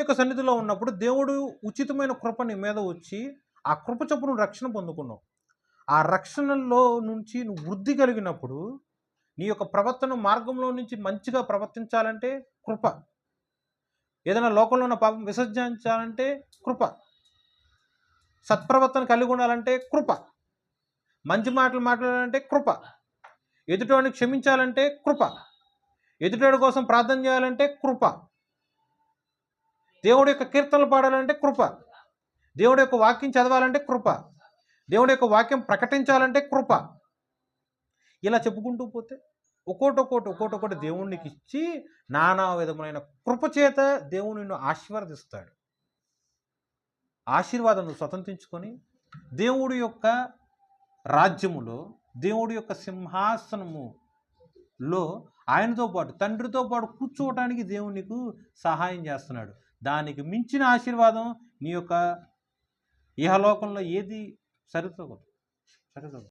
యొక్క సన్నిధిలో ఉన్నప్పుడు దేవుడు ఉచితమైన కృప నీ మీద వచ్చి ఆ కృప చొప్పున రక్షణ పొందుకున్నావు. ఆ రక్షణలో నుంచి నువ్వు వృద్ధి కలిగినప్పుడు నీ యొక్క ప్రవర్తన మార్గంలో నుంచి మంచిగా ప్రవర్తించాలంటే కృప. ఏదైనా లోకంలో ఉన్న పాపం విసర్జించాలంటే కృప. సత్ప్రవర్తన కలిగి ఉండాలంటే కృప. మంచి మాటలు మాట్లాడాలంటే కృప. ఎదుటివాడిని క్షమించాలంటే కృప. ఎదుటివాడి కోసం ప్రార్థన చేయాలంటే కృప. దేవుడి యొక్క కీర్తనలు పాడాలంటే కృప. దేవుడి యొక్క వాక్యం చదవాలంటే కృప. దేవుడి యొక్క వాక్యం ప్రకటించాలంటే కృప. ఇలా చెప్పుకుంటూ పోతే ఒక్కోటి ఒక్కోటి ఒక్కోటి ఒక్కోటి దేవునికి ఇచ్చి నానా విధమైన కృప చేత దేవుడు నిన్ను ఆశీర్వదిస్తాడు. ఆశీర్వాదం స్వతంత్రించుకొని దేవుడి యొక్క రాజ్యములో దేవుడి యొక్క సింహాసనములో ఆయనతో పాటు తండ్రితో పాటు కూర్చోవటానికి దేవుడు నీకు సహాయం చేస్తున్నాడు. దానికి మించిన ఆశీర్వాదం నీ యొక్క ఇహలోకంలో ఏది సరితగదు సరితగదు